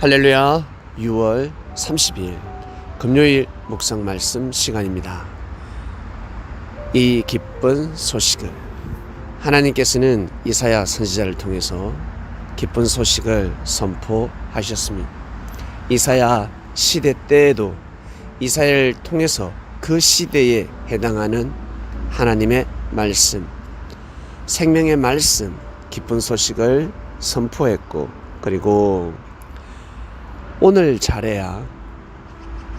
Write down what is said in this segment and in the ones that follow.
할렐루야 6월 30일 금요일 묵상 말씀 시간입니다. 이 기쁜 소식을 하나님께서는 이사야 선지자를 통해서 기쁜 소식을 선포하셨습니다. 이사야 시대 때에도 이사야를 통해서 그 시대에 해당하는 하나님의 말씀, 생명의 말씀, 기쁜 소식을 선포했고 그리고 오늘 잘해야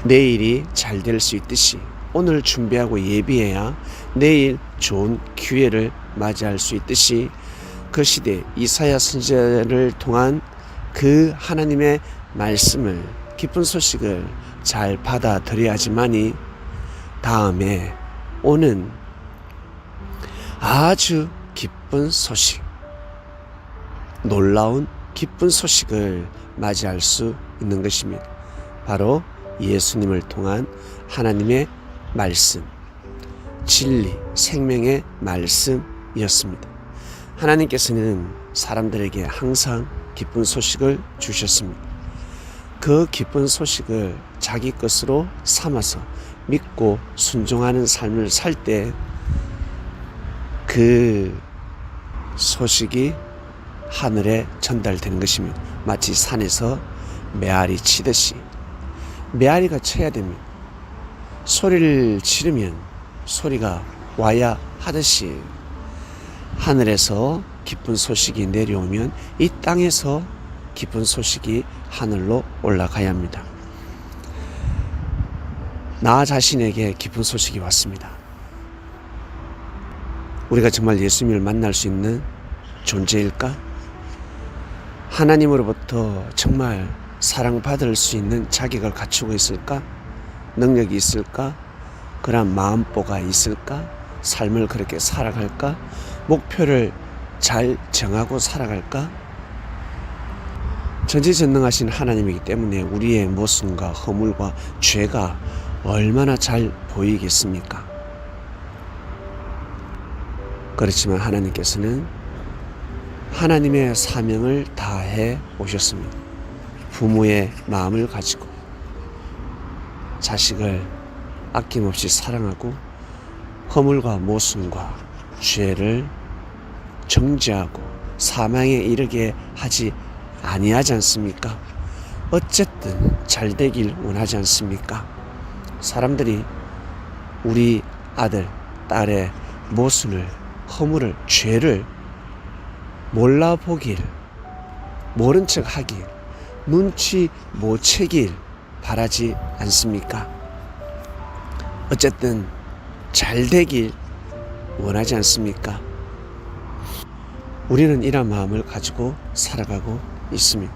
내일이 잘 될 수 있듯이 오늘 준비하고 예비해야 내일 좋은 기회를 맞이할 수 있듯이 그 시대 이사야 선지자를 통한 그 하나님의 말씀을 기쁜 소식을 잘 받아들여야지만이 다음에 오는 아주 기쁜 소식 놀라운 기쁜 소식을 맞이할 수 있는 것입니다. 바로 예수님을 통한 하나님의 말씀, 진리, 생명의 말씀이었습니다. 하나님께서는 사람들에게 항상 기쁜 소식을 주셨습니다. 그 기쁜 소식을 자기 것으로 삼아서 믿고 순종하는 삶을 살 때 그 소식이 하늘에 전달되는 것입니다. 마치 산에서 메아리 치듯이 메아리가 쳐야 됩니다. 소리를 지르면 소리가 와야 하듯이 하늘에서 기쁜 소식이 내려오면 이 땅에서 기쁜 소식이 하늘로 올라가야 합니다. 나 자신에게 기쁜 소식이 왔습니다. 우리가 정말 예수님을 만날 수 있는 존재일까? 하나님으로부터 정말 사랑받을 수 있는 자격을 갖추고 있을까? 능력이 있을까? 그런 마음보가 있을까? 삶을 그렇게 살아갈까? 목표를 잘 정하고 살아갈까? 전지전능하신 하나님이기 때문에 우리의 모순과 허물과 죄가 얼마나 잘 보이겠습니까? 그렇지만 하나님께서는 하나님의 사명을 다해 오셨습니다. 부모의 마음을 가지고 자식을 아낌없이 사랑하고 허물과 모순과 죄를 정죄하고 사망에 이르게 하지 아니하지 않습니까? 어쨌든 잘 되길 원하지 않습니까? 사람들이 우리 아들, 딸의 모순을, 허물을, 죄를 몰라보길, 모른 척 하길, 눈치 못 채길 바라지 않습니까? 어쨌든 잘 되길 원하지 않습니까? 우리는 이런 마음을 가지고 살아가고 있습니다.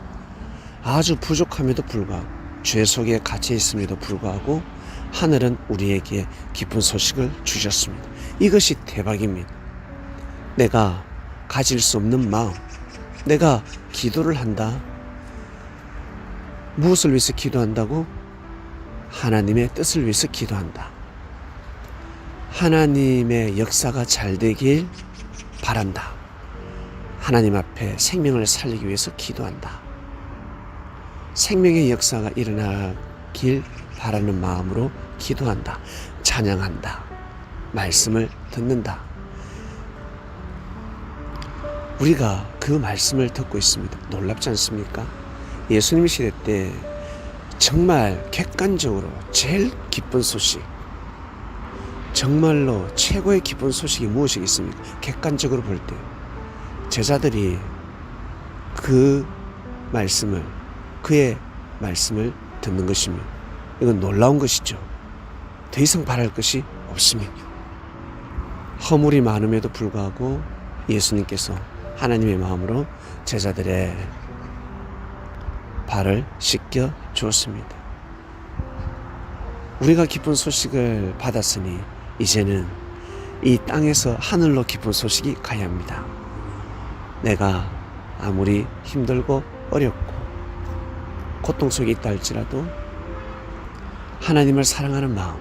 아주 부족함에도 불구하고 죄 속에 갇혀 있음에도 불구하고 하늘은 우리에게 기쁜 소식을 주셨습니다. 이것이 대박입니다. 내가 가질 수 없는 마음, 내가 기도를 한다. 무엇을 위해서 기도한다고? 하나님의 뜻을 위해서 기도한다. 하나님의 역사가 잘 되길 바란다. 하나님 앞에 생명을 살리기 위해서 기도한다. 생명의 역사가 일어나길 바라는 마음으로 기도한다. 찬양한다. 말씀을 듣는다. 우리가 그 말씀을 듣고 있습니다. 놀랍지 않습니까? 예수님 시대 때 정말 객관적으로 제일 기쁜 소식, 정말로 최고의 기쁜 소식이 무엇이겠습니까? 객관적으로 볼 때. 제자들이 그 말씀을, 그의 말씀을 듣는 것입니다. 이건 놀라운 것이죠. 더 이상 바랄 것이 없습니다. 허물이 많음에도 불구하고 예수님께서 하나님의 마음으로 제자들의 발을 씻겨 주었습니다. 우리가 기쁜 소식을 받았으니 이제는 이 땅에서 하늘로 기쁜 소식이 가야 합니다. 내가 아무리 힘들고 어렵고 고통 속에 있다 할지라도 하나님을 사랑하는 마음,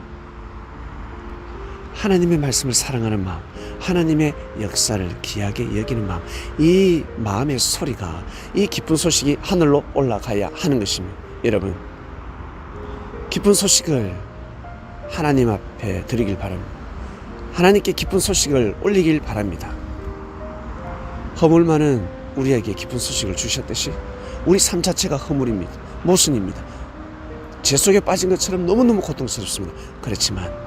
하나님의 말씀을 사랑하는 마음, 하나님의 역사를 귀하게 여기는 마음, 이 마음의 소리가 이 기쁜 소식이 하늘로 올라가야 하는 것입니다. 여러분, 기쁜 소식을 하나님 앞에 드리길 바랍니다. 하나님께 기쁜 소식을 올리길 바랍니다. 허물 많은 우리에게 기쁜 소식을 주셨듯이 우리 삶 자체가 허물입니다. 모순입니다. 죄 속에 빠진 것처럼 너무너무 고통스럽습니다. 그렇지만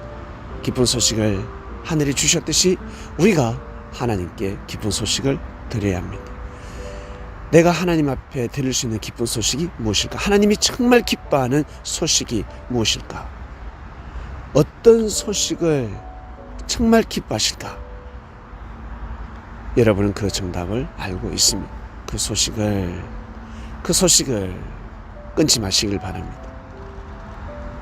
기쁜 소식을 하늘이 주셨듯이 우리가 하나님께 기쁜 소식을 드려야 합니다. 내가 하나님 앞에 드릴 수 있는 기쁜 소식이 무엇일까? 하나님이 정말 기뻐하는 소식이 무엇일까? 어떤 소식을 정말 기뻐하실까? 여러분은 그 정답을 알고 있습니다. 그 소식을 그 소식을 끊지 마시길 바랍니다.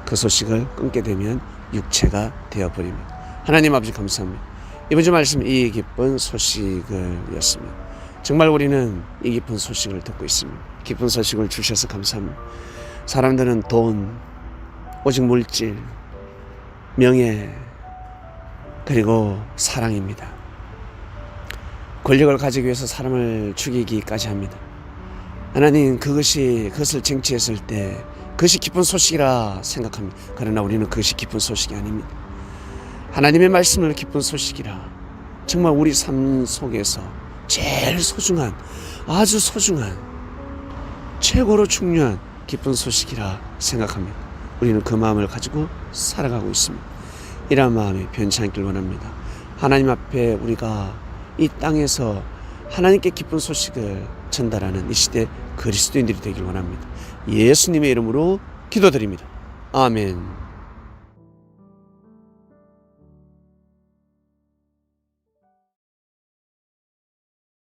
그 소식을 끊게 되면 육체가 되어 버립니다. 하나님 아버지 감사합니다. 이번 주 말씀 이 기쁜 소식을였습니다. 정말 우리는 이 기쁜 소식을 듣고 있습니다. 기쁜 소식을 주셔서 감사합니다. 사람들은 돈, 오직 물질, 명예, 그리고 사랑입니다. 권력을 가지기 위해서 사람을 죽이기까지 합니다. 하나님 그것이 그것을 쟁취했을 때 그것이 기쁜 소식이라 생각합니다. 그러나 우리는 그것이 기쁜 소식이 아닙니다. 하나님의 말씀을 기쁜 소식이라 정말 우리 삶 속에서 제일 소중한 아주 소중한 최고로 중요한 기쁜 소식이라 생각합니다. 우리는 그 마음을 가지고 살아가고 있습니다. 이러한 마음이 변치 않길 원합니다. 하나님 앞에 우리가 이 땅에서 하나님께 기쁜 소식을 전달하는 이 시대 그리스도인들이 되길 원합니다. 예수님의 이름으로 기도드립니다. 아멘.